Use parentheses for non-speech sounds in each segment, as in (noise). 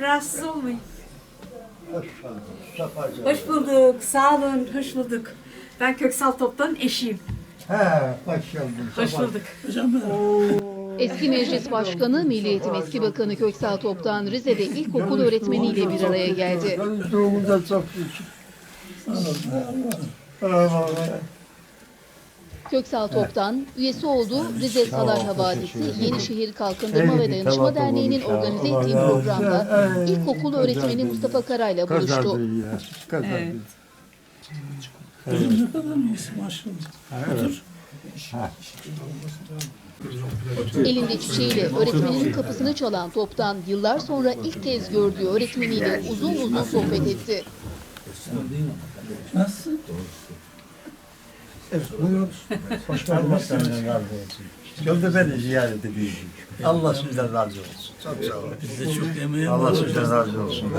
rahatsız olmayın. Hoş. Safacığım. Hoş bulduk, sağ olun, hoş bulduk. Ben Köksal Top'tan eşiyim. He, hoş geldin. Hoş bulduk. Eski Meclis Başkanı, Milli Eğitim Eski Bakanı Köksal Top'tan Rize'de ilkokul öğretmeniyle bir araya geldi. Tanıştığımıza çok şükür. Eyvallah. Köksal Top'tan üyesi olduğu Rize Salar Havadisi Yenişehir Kalkındırma ve Dayanışma Derneği'nin organize ettiği programda ilkokul öğretmeni Mustafa Karay'la buluştu. Kazandı ya. Kazandı. Evet. Ne kadar iyisin maşallah. Otur. Elinde çiçeğiyle öğretmeninin kapısını çalan Top'tan yıllar sonra ilk kez gördüğü öğretmeniyle uzun uzun sohbet etti. Nasılsın? Evet, buyurun. (laughs) Hoş geldin. Allah senden razı olsun. Yolda beni ziyaret edeyim. Allah sizden razı olsun. Çok sağ olun. Biz de çok emeğe Allah sizden razı olsun.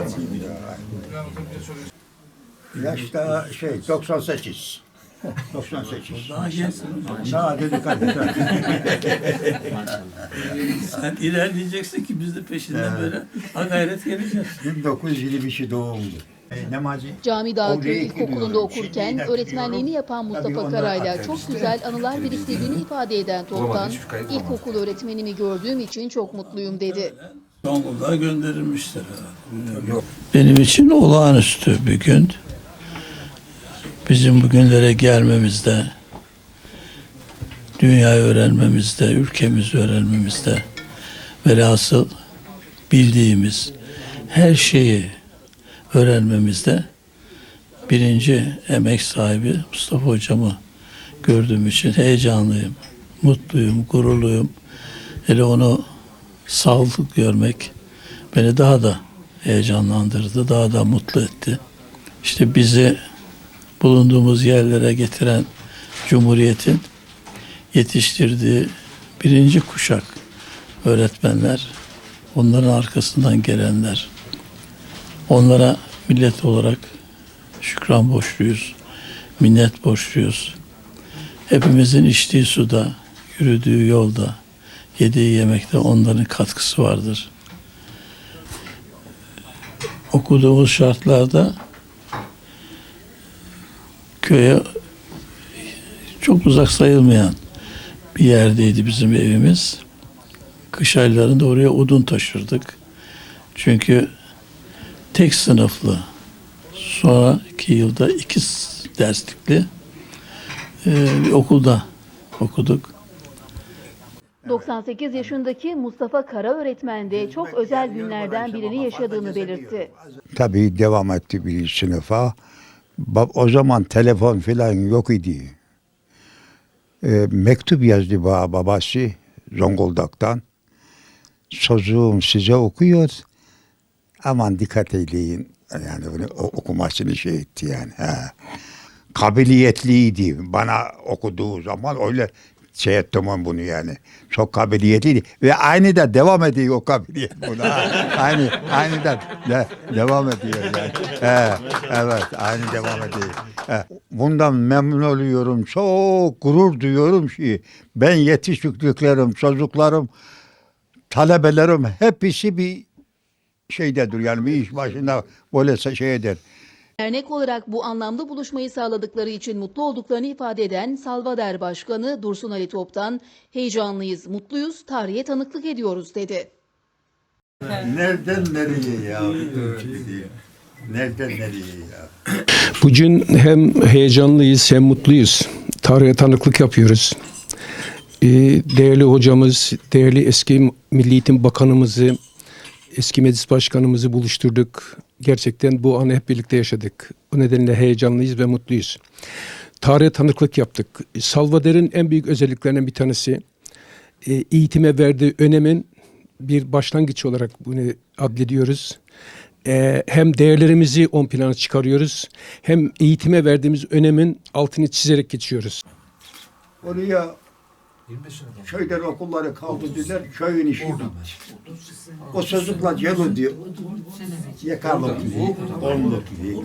Yaşta şey 98. 98. (laughs) Daha gençsin. Daha dedik hadi. (laughs) Sen ilerleyeceksin ki biz de peşinden böyle ha gayret geleceğiz. 1922 doğumlu. E, Cami Dağköy Oraya İlkokulu'nda okurken öğretmenliğini yapan Mustafa Karay'la çok güzel anılar biriktirdiğini ifade eden Toptan, ilkokul öğretmenimi gördüğüm için çok mutluyum dedi. Zonguldak'a gönderilmişler herhalde. Benim için olağanüstü bir gün. Bizim bugünlere gelmemizde, dünyayı öğrenmemizde, ülkemizi öğrenmemizde velhasıl bildiğimiz her şeyi öğrenmemizde birinci emek sahibi Mustafa hocamı gördüğüm için heyecanlıyım, mutluyum, gururluyum. Hele onu sağlıklı görmek beni daha da heyecanlandırdı, daha da mutlu etti. İşte bizi bulunduğumuz yerlere getiren Cumhuriyet'in yetiştirdiği birinci kuşak öğretmenler, onların arkasından gelenler. Onlara millet olarak şükran borçluyuz, minnet borçluyuz. Hepimizin içtiği suda, yürüdüğü yolda, yediği yemekte onların katkısı vardır. Okuduğumuz şartlarda köye çok uzak sayılmayan bir yerdeydi bizim evimiz. Kış aylarında oraya odun taşırdık. Çünkü tek sınıflı sonraki yılda iki derslikli e, bir okulda okuduk. 98 yaşındaki Mustafa Kara öğretmen de çok özel günlerden birini yaşadığını belirtti. Tabii devam etti bir sınıfa. Ba- O zaman telefon falan yok idi. Ee, mektup yazdı bana babası Zonguldak'tan. Çocuğum size okuyor. Aman dikkat eyleyin. Yani bunu okumasını şey etti yani. He. Kabiliyetliydi. Bana okuduğu zaman öyle şey ettim ben bunu yani. Çok kabiliyetliydi. Ve aynı da devam ediyor o kabiliyet buna. (laughs) aynı, aynı da de, devam ediyor yani. He, evet, aynı devam ediyor. He. Bundan memnun oluyorum. Çok gurur duyuyorum ki ben yetiştiklerim, çocuklarım, talebelerim hepsi bir şeydedir yani bir iş başında böyle şeydir. Dernek olarak bu anlamda buluşmayı sağladıkları için mutlu olduklarını ifade eden Salvader Başkanı Dursun Ali Top'tan heyecanlıyız, mutluyuz, tarihe tanıklık ediyoruz dedi. Nereden nereye ya? Nereden nereye ya? Bugün hem heyecanlıyız hem mutluyuz. Tarihe tanıklık yapıyoruz. Ee, Değerli hocamız, değerli eski Milli Eğitim Bakanımızı, eski meclis başkanımızı buluşturduk. Gerçekten bu anı hep birlikte yaşadık. Bu nedenle heyecanlıyız ve mutluyuz. Tarihe tanıklık yaptık. Salvador'un en büyük özelliklerinden bir tanesi e, eğitime verdiği önemin bir başlangıç olarak bunu adlediyoruz. Ee, hem değerlerimizi ön plana çıkarıyoruz hem eğitime verdiğimiz önemin altını çizerek geçiyoruz. Oraya köyden okulları kaldırdılar, köyün işi bitti. O çocuklar yolu diyor, yakalım diye, onluk diye.